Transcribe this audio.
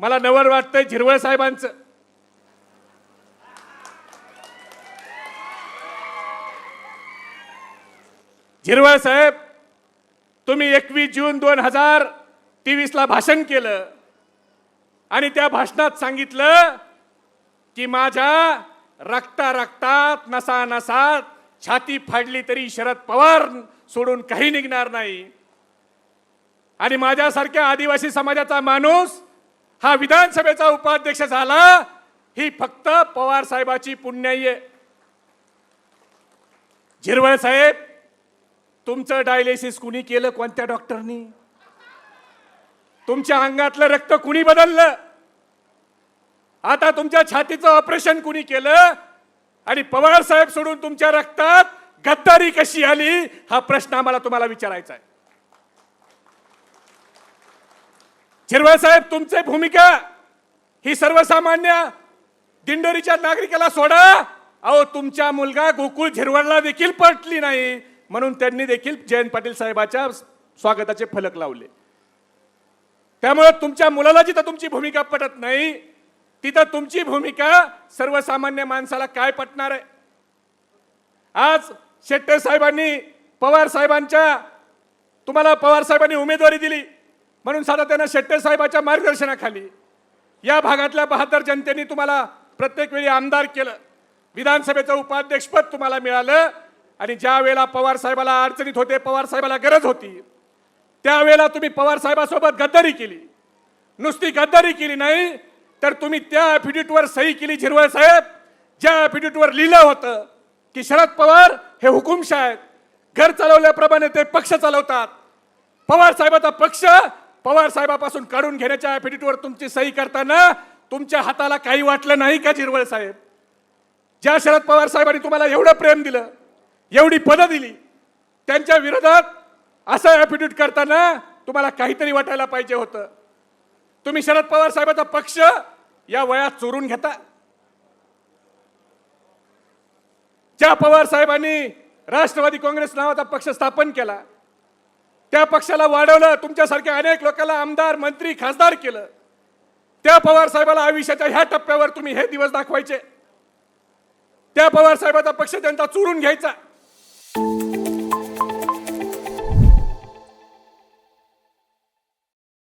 मला नवल वाटतंय झिरवळ साहेबांचं. झिरवळ साहेब तुम्ही एकवीस जून दोन हजार तेवीसला भाषण केलं आणि त्या भाषणात सांगितलं की माझ्या रक्ता रक्तात नसा नसात छाती फाडली तरी शरद पवार सोडून काही निघणार नाही. आणि माझ्यासारख्या आदिवासी समाजाचा माणूस हा विधानसभेचा उपाध्यक्ष झाला ही फक्त पवार साहेबाची पुण्याई आहे झिरवळ साहेब तुमचं डायलिसिस कुणी केलं? कोणत्या डॉक्टरनी तुमच्या अंगातलं रक्त कुणी बदललं? आता तुमच्या छातीचं ऑपरेशन कुणी केलं? आणि पवार साहेब सोडून तुमच्या रक्तात गद्दारी कशी आली? हा प्रश्न आम्हाला तुम्हाला विचारायचा आहे. झिरवळ साहेब तुमची भूमिका ही सर्वसामान्य दिंडोरीच्या नागरिकाला सोडा. अहो तुमचा मुलगा गोकुळ झिरवळला देखील पटली नाही. म्हणून त्यांनी देखील जयंत पाटील साहेबाच्या स्वागताचे फलक लावले. त्यामुळे तुमच्या मुलाला जिथं तुमची भूमिका पटत नाही तिथं तुमची भूमिका सर्वसामान्य माणसाला काय पटणार आहे? आज शेट्टे साहेबांनी पवार साहेबांच्या तुम्हाला पवार साहेबांनी उमेदवारी दिली. म्हणून सातत्यानं शेट्टे साहेबाच्या मार्गदर्शनाखाली या भागातल्या बहादर जनतेने तुम्हाला प्रत्येक वेळी आमदार केलं. विधानसभेचं उपाध्यक्षपद तुम्हाला मिळालं आणि ज्या वेळेला पवार साहेबाला अडचणीत होते पवार साहेबाला गरज होती त्यावेळेला तुम्ही पवार साहेबासोबत गद्दारी केली. नुसती गद्दारी केली नाही तर तुम्ही त्या ॲफिडेविटवर सही केली झिरवळ साहेब. ज्या ॲफिडेविटवर लिहिलं होतं की शरद पवार हे हुकुमशाह आहेत. घर चालवल्याप्रमाणे ते पक्ष चालवतात. पवार साहेबाचा पक्ष पवार साहेबापासून काढून घेण्याच्या ॲफिडेविटवर तुमची सही करताना तुमच्या हाताला काही वाटलं नाही का झिरवळ साहेब? ज्या शरद पवार साहेबांनी तुम्हाला एवढं प्रेम दिलं एवढी पदं दिली त्यांच्या विरोधात असं ॲफिडेविट करताना तुम्हाला काहीतरी वाटायला पाहिजे होतं. तुम्ही शरद पवार साहेबाचा पक्ष या वयात चोरून घेता. ज्या पवार साहेबांनी राष्ट्रवादी काँग्रेस नावाचा पक्ष स्थापन केला त्या पक्षाला वाढवलं तुमच्यासारख्या अनेक लोकांना आमदार मंत्री खासदार केलं. त्या पवार साहेबाला आयुष्याच्या ह्या टप्प्यावर तुम्ही हे दिवस दाखवायचे. त्या पवार साहेबाचा पक्ष त्यांचा चोरून घ्यायचा.